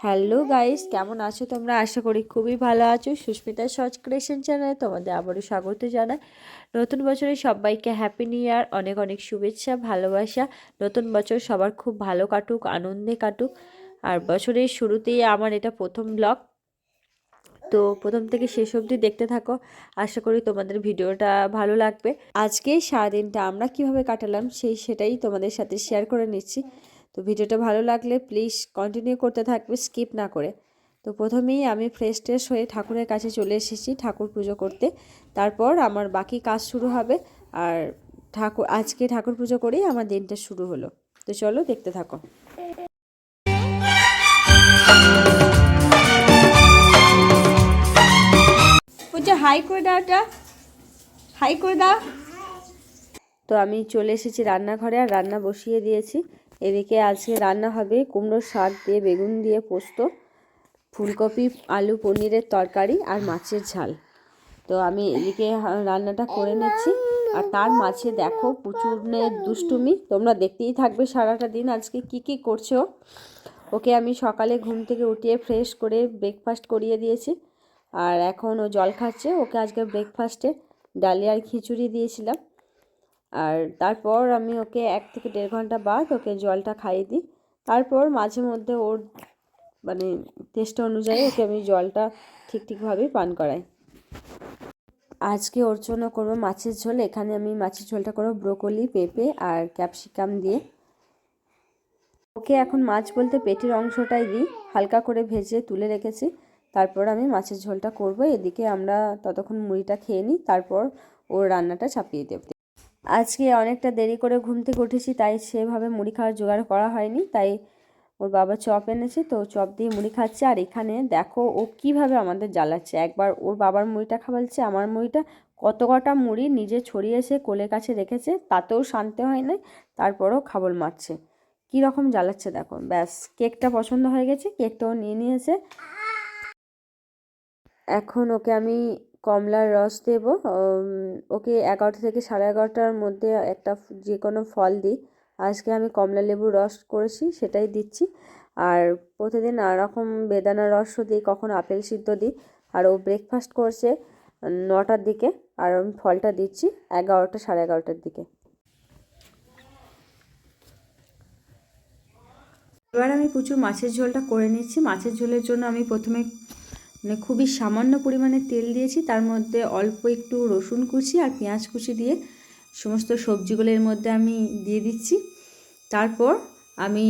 Hello guys, কেমন আছো তোমরা? আশা করি খুবই ভালো আছো। সুস্মিতা সচ ক্রিয়েশন চ্যানেলে তোমাদের আবারও স্বাগত জানাই। নতুন বছরে সবাইকে হ্যাপি নিউ ইয়ার অনেক অনেক শুভেচ্ছা, ভালোবাসা। নতুন বছর সবার খুব ভালো কাটুক, আনন্দে কাটুক। আর বছরের শুরুতেই আমার এটা প্রথম ব্লগ। তো প্রথম থেকে শেষ অবধি দেখতে থাকো। আশা করি তোমাদের ভিডিওটা ভালো লাগবে। আজকে সারাদিনটা আমরা কীভাবে কাটালাম সেই সেটাই তোমাদের সাথে শেয়ার করে নিচ্ছি। তো ভিডিওটা ভালো লাগলে প্লিজ কন্টিনিউ করতে থাকবে স্কিপ না করে। তো প্রথমেই আমি ফ্রেশ ট্রেশ হয়ে ঠাকুরের কাছে চলে এসেছি ঠাকুর পুজো করতে। তারপর আমার বাকি কাজ শুরু হবে আর ঠাকুর, আজকে ঠাকুর পুজো করেই আমার দিনটা শুরু হলো। তো চলো দেখতে থাকো। হাই হাই তো আমি চলে এসেছি রান্নাঘরে আর রান্না বসিয়ে দিয়েছি। এদিকে আজকে রান্না হবে কুমড়োর শাক দিয়ে বেগুন দিয়ে পোস্ত, ফুলকপি, আলু পনিরের তরকারি আর মাছের ঝাল। তো আমি এদিকে রান্নাটা করে নিচ্ছি। আর তার মাঝে দেখো প্রচুরের দুষ্টুমি। তোমরা দেখতেই থাকবে সারাটা দিন আজকে কি কি করছ। ওকে আমি সকালে ঘুম থেকে উঠিয়ে ফ্রেশ করে ব্রেকফাস্ট করিয়ে দিয়েছি। আর এখন ও জল খাচ্ছে। ওকে আজকে ব্রেকফাস্টে ডালিয়ার খিচুড়ি দিয়েছিলাম। আর তারপর আমি ওকে এক থেকে দেড় ঘণ্টা বাদ ওকে জলটা খাইয়ে দিই। তারপর মাঝে মধ্যে ওর মানে টেস্ট অনুযায়ী ওকে আমি জলটা ঠিক ঠিকভাবেই পান করাই। আজকে ওর জন্য করব মাছের ঝোল। এখানে আমি মাছের ঝোলটা করব ব্রোকলি, পেঁপে আর ক্যাপসিকাম দিয়ে। ওকে এখন মাছ বলতে পেটের অংশটাই দিই। হালকা করে ভেজে তুলে রেখেছি। তারপর আমি মাছের ঝোলটা করব। এদিকে আমরা ততক্ষণ মুড়িটা খেয়ে নিই। তারপর ওর রান্নাটা চাপিয়ে দেব। আজকে অনেকটা দেরি করে ঘুম থেকে উঠেছি, তাই সেভাবে মুড়ি খাওয়ার জোগাড় করা হয়নি। তাই ওর বাবা চপ এনেছে, তো চপ দিয়ে মুড়ি খাচ্ছে। আর এখানে দেখো ও কীভাবে আমাদের জ্বালাচ্ছে। একবার ওর বাবার মুড়িটা খাওয়াচ্ছে, আমার মুড়িটা কত কটা মুড়ি নিজে ছড়িয়েছে কোলের কাছে রেখেছে, তাতেও শান্তি হয় না তারপরও খাবল মারছে। কী রকম জ্বালাচ্ছে দেখো। ব্যাস, কেকটা পছন্দ হয়ে গেছে, কেকটাও নিয়ে নিয়েছে। এখন ওকে আমি কমলার রস দেব। ওকে এগারোটা থেকে সাড়ে এগারোটার মধ্যে একটা যে কোনো ফল দিই। আজকে আমি কমলা লেবুর রস করেছি, সেটাই দিচ্ছি। আর প্রতিদিন আর রকম বেদানার রসও দিই, কখনো আপেল সিদ্ধ দিই। আর ও ব্রেকফাস্ট করছে নটার দিকে। আর আমি ফলটা দিচ্ছি এগারোটা সাড়ে এগারোটার দিকে। এবার আমি প্রচুর মাছের ঝোলটা করে নিচ্ছি। মাছের ঝোলের জন্য আমি প্রথমে মানে খুবই সামান্য পরিমাণে তেল দিয়েছি, তার মধ্যে অল্প একটু রসুন কুচি আর পেঁয়াজ কুচি দিয়ে সমস্ত সবজিগুলো এর মধ্যে আমি দিয়ে দিচ্ছি। তারপর আমি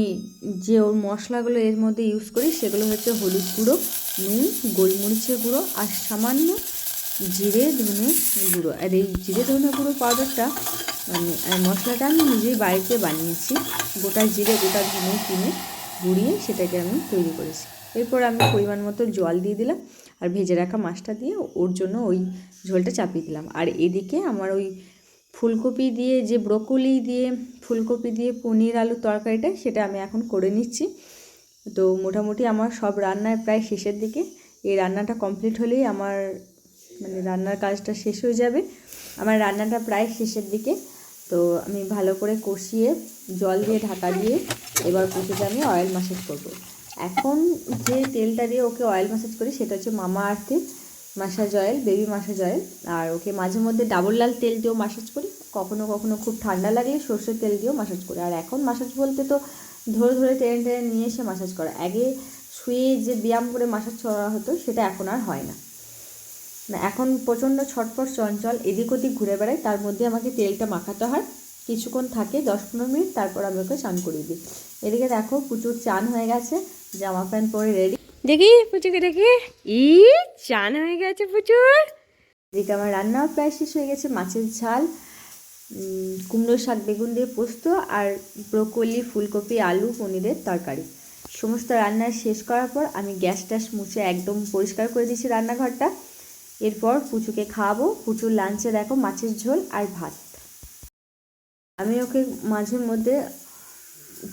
যে ওর মশলাগুলো এর মধ্যে ইউজ করি সেগুলো হচ্ছে হলুদ গুঁড়ো, নুন, গোলমরিচের গুঁড়ো আর সামান্য জিরে, ধনে গুঁড়ো। আর এই জিরে, ধনে গুঁড়ো পাউডারটা মানে মশলাটা আমি নিজেই বাড়িতে বানিয়েছি, গোটা জিরে, গোটা ধনে কিনে। গুঁড়িয়ে সেটাকে আমি তৈরি করেছি। এরপর আমি পরিমাণ মতো জল দিয়ে দিলাম আর ভেজে রাখা মাছটা দিয়ে ওর জন্য ওই ঝোলটা চাপিয়ে দিলাম। আর এদিকে আমার ওই ফুলকপি দিয়ে যে ব্রোকলি দিয়ে ফুলকপি দিয়ে পনির আলুর তরকারিটা সেটা আমি এখন করে নিচ্ছি। তো মোটামুটি আমার সব রান্নায় প্রায় শেষের দিকে। এই রান্নাটা কমপ্লিট হলেই আমার মানে রান্নার কাজটা শেষ হয়ে যাবে। আমার রান্নাটা প্রায় শেষের দিকে। তো আমি ভালো করে কষিয়ে জল দিয়ে ঢাকা দিয়ে এবার পুজোতে আমি অয়েল মাসাজ করব। এখন যে তেলটা দিয়ে ওকে অয়েল মাসাজ করি, সেটা হচ্ছে মামা আর্থের massage oil baby massage oil আর ওকে মাঝে মধ্যে ডাবল লাল তেল দিয়েও মাসাজ করি। কখনো কখনো খুব ঠান্ডা লাগলে সর্ষের তেল দিয়েও মাসাজ করি। আর এখন মাসাজ বলতে তো ধরে ধরে টেনে টেনে নিয়ে এসে মাসাজ করা। আগে শুয়ে যে ব্যায়াম করে মাসাজ করা হতো, সেটা এখন আর হয় না। এখন প্রচণ্ড ছটফট চঞ্চল এদিক ওদিক ঘুরে বেড়ায় তার মধ্যে আমাকে তেলটা মাখাতে হয়। কিছুক্ষণ থাকে দশ পনেরো মিনিট তারপর আমি ওকে চান করিয়ে দিই। এদিকে দেখো প্রচুর চান হয়ে গেছে জামা প্যান্ট পরে রেডি দেখি পুচুকে দেখি। ই চান হয়ে গেছে প্রচুর। এদিকে আমার রান্নাও প্রায় শেষ হয়ে গেছে মাছের ঝাল কুমড়ো শাক বেগুন দিয়ে পোস্ত আর ব্রোকলি ফুলকপি আলু পনিরের তরকারি। সমস্ত রান্না শেষ করার পর আমি গ্যাস ট্যাস মুছে একদম পরিষ্কার করে দিয়েছি রান্নাঘরটা। এরপর পুচুকে খাওয়াবো। পুচুর লাঞ্চে দেখো মাছের ঝোল আর ভাত। আমি ওকে মাঝে মধ্যে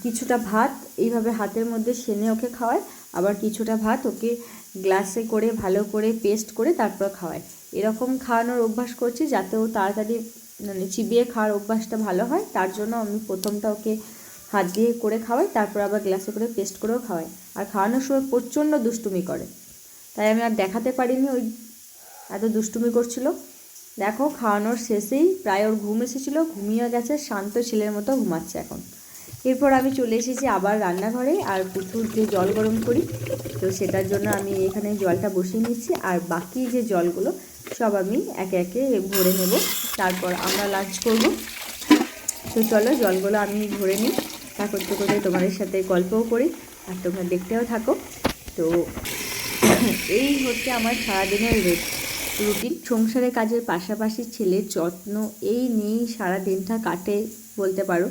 কিছুটা ভাত, এইভাবে হাতের মধ্যে সেনে ওকে খাওয়াই। আবার কিছুটা ভাত ওকে গ্লাসে করে, ভালো করে পেস্ট করে তারপর খাওয়াই। এরকম খাওয়ানোর অভ্যাস করছি যাতে ও তাড়াতাড়ি মানে চিবিয়ে খাওয়ার অভ্যাসটা ভালো হয়। তার জন্য আমি প্রথমটা ওকে হাত দিয়ে করে খাওয়াই, তারপর আবার গ্লাসে করে পেস্ট করেও খাওয়াই। আর খাওয়ানোর সময় প্রচণ্ড দুষ্টুমি করে। তাই আমি আর দেখাতে পারিনি ওই এত দুষ্টুমি করছিল? দেখো, খাওয়ানোর শেষেই প্রায় ওর ঘুম এসেছিল, ঘুমিয়ে গেছে, শান্ত ছেলের মতো ঘুমাচ্ছে এখন। এরপর আমি চলে এসেছি আবার রান্নাঘরে, আর প্রচুর যে জল গরম করি, তো সেটার জন্য আমি এখানে জলটা বসিয়ে নিচ্ছি, আর বাকি যে জলগুলো, সব আমি একে একে ভরে নেব। তারপর আমরা লাঞ্চ করব। তো চলো, জলগুলো আমি ভরে নিই। তা করতে করতে তোমাদের সাথে গল্পও করি, আর তোমরা দেখতেও থাকো। তো এই হচ্ছে আমার সারাদিনের রুটিন সংসারের কাজের পাশাপাশি ছেলের যত্ন এই নিয়েই সারা দিনটা কাটে বলতে পারো।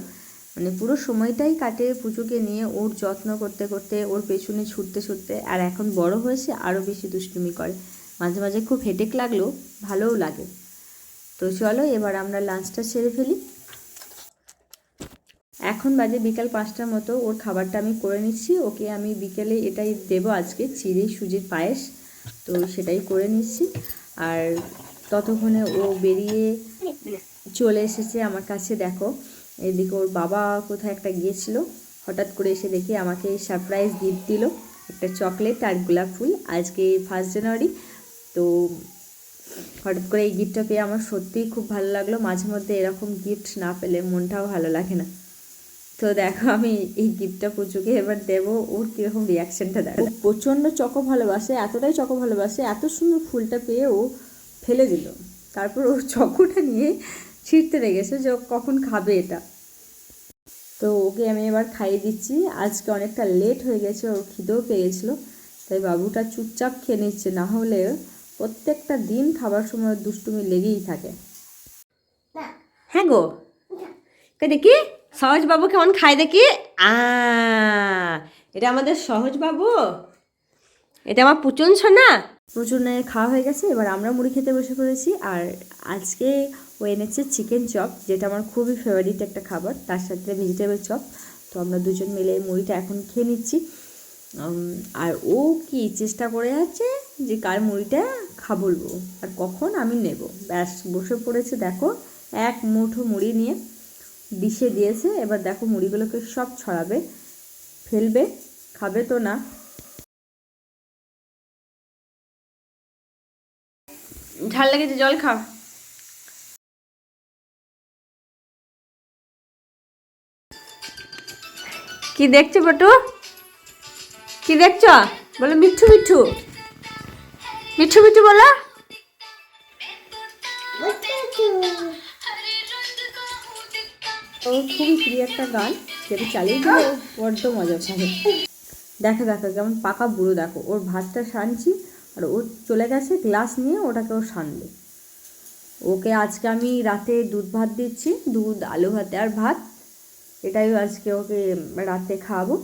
মানে পুরো সময়টাই কাটে পুজোকে নিয়ে ওর যত্ন করতে করতে, ওর পেছনে ছুটতে ছুটতে, আর এখন বড় হয়েছে আরও বেশি দুষ্টুমি করে। মাঝে মাঝে খুব হেডেক লাগলেও ভালোও লাগে। তো চলো এবার আমরা লাঞ্চটা সেরে ফেলি। এখন বাজে বিকাল পাঁচটার মতো, ওর খাবারটা আমি করে নিচ্ছি, ওকে আমি বিকেলে এটাই দেবো আজকে, চিড়ে সুজির পায়েস। তো সেটাই করে নিচ্ছি। আর ততক্ষণে ও বেরিয়ে চলে এসেছে আমার কাছে, দেখো। এদিকে ওর বাবা কোথায় একটা গিয়েছিল, হঠাৎ করে এসে দেখি আমাকে সারপ্রাইজ গিফট দিল, একটা চকলেট আর গোলাপ ফুল। আজকে ফার্স্ট জানুয়ারি তো হঠাৎ করে এই গিফটটা পেয়ে আমার সত্যিই খুব ভালো লাগল। মাঝে মধ্যে এরকম গিফট না পেলে মনটাও ভালো লাগে না। তো দেখো আমি এই গিফটটা পুজোকে এবার দেবো। ওর কীরকম রিয়াকশানটা দেখো। প্রচণ্ড চকো ভালোবাসে এতটাই চকো ভালোবাসে এত সুন্দর ফুলটা পেয়ে ও ফেলে দিল। তারপর ওর চকোটা নিয়ে ছিঁড়তে লেগেছে যে ও কখন খাবে এটা। তো ওকে আমি এবার খাইয়ে দিচ্ছি। আজকে অনেকটা লেট হয়ে গেছে ওর খিদেও পেয়ে গেছিল তাই বাবুটা চুপচাপ খেয়ে নিচ্ছে না হলে প্রত্যেকটা দিন খাবার সময় দুষ্টুমি লেগেই থাকে। হ্যাঁ গো। কে দেখি? সহজ বাবু কেমন খায় দেখি? আ, এটা আমাদের সহজবাবু। এটা আমার পুচন সোনা। প্রচুর খাওয়া হয়ে গেছে, এবার আমরা মুড়ি খেতে বসে পড়েছি, আর আজকে ও এনেছে চিকেন চপ যেটা আমার খুবই ফেভারিট একটা খাবার, তার সাথে ভেজিটেবল চপ তো আমরা দুজন মিলে মুড়িটা এখন খেয়ে নিচ্ছি। আর ও কি চেষ্টা করে যাচ্ছে যে কার মুড়িটা খা বলব আর কখন আমি নেব। ব্যাস, বসে পড়েছে দেখো, এক মুঠো মুড়ি নিয়ে। ডিশে দিয়েছে। এবার দেখো মুড়িগুলোকে সব ছড়াবে, ফেলবে, খাবে তো না। ঝাল লেগেছে, জল খা কি দেখছ বটু কি দেখছ? বলো মিঠু মিঠু। মিঠু মিঠু বলো। ওর খুবই প্রিয় একটা গান যেটা চালিয়ে দিলে বড্ড মজা পাবে। দেখো দেখো, কেমন পাকা বুড়ো, দেখো, ওর ভাতটা সানছি আর ও চলে গেছে গ্লাস নিয়ে ওটাকে ও সানবে। ওকে আজকে আমি রাতে দুধ ভাত দিচ্ছি, দুধ, আলু ভাতে আর ভাত। এটাই আজকে ওকে রাতে খাওয়াবো।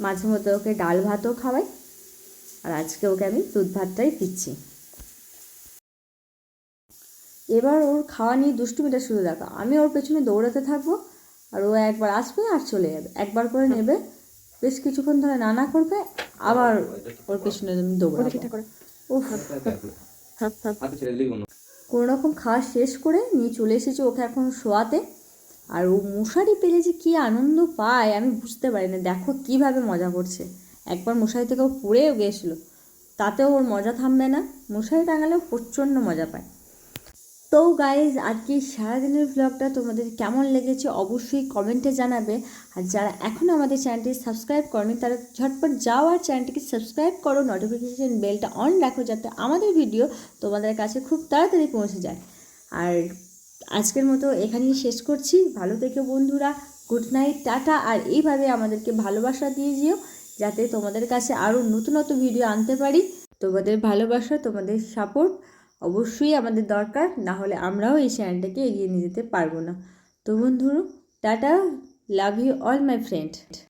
মাঝে মধ্যে ওকে ডাল ভাতও খাওয়াই। আর আজকে ওকে আমি দুধ ভাতটাই দিচ্ছি। এবার ওর খাওয়া নিয়ে দুষ্টুমিটা শুরু দেখা। আমি ওর পেছনে দৌড়াতে থাকব আর ও একবার আসবে আর চলে যাবে। একবার করে নেবে বেশ কিছুক্ষণ ধরে নানা করবে আবার ওর পেছনে আমি দৌড়াবো। উফ। কোনো রকম খাওয়া শেষ করে নিয়ে চলে এসেছি ওকে এখন শোয়াতে। আর ও মশারি পেলে যে কী আনন্দ পায় আমি বুঝতে পারি না। দেখো কীভাবে মজা করছে। একবার মশারি থেকে ও পড়েও গিয়েছিল। তাতেও ওর মজা থামবে না। মশারি টাঙালেও প্রচণ্ড মজা পায়। তো গাইজ আজকে সারাদিনের ভ্লগটা তোমাদের কেমন লেগেছে অবশ্যই কমেন্টে জানাবে। আর যারা এখনও আমাদের চ্যানেলটি সাবস্ক্রাইব করেনি, তারা ঝটপট যাও আর চ্যানেলটিকে সাবস্ক্রাইব করো নোটিফিকেশান বেলটা অন রাখো যাতে আমাদের ভিডিও তোমাদের কাছে খুব তাড়াতাড়ি পৌঁছে যায়। আর আজকের মতো এখানেই শেষ করছি। ভালো থেকো বন্ধুরা গুড নাইট টাটা। আর এইভাবে আমাদেরকে ভালোবাসা দিয়ে যেও, যাতে তোমাদের কাছে আরও নতুন নতুন ভিডিও আনতে পারি। তোমাদের ভালোবাসা, তোমাদের সাপোর্ট অবশ্যই আমাদের দরকার না হলে আমরাও এই চ্যানেলটাকে এগিয়ে নিয়ে যেতে পারব না। তো বন্ধুরা, tata, love you all my friend.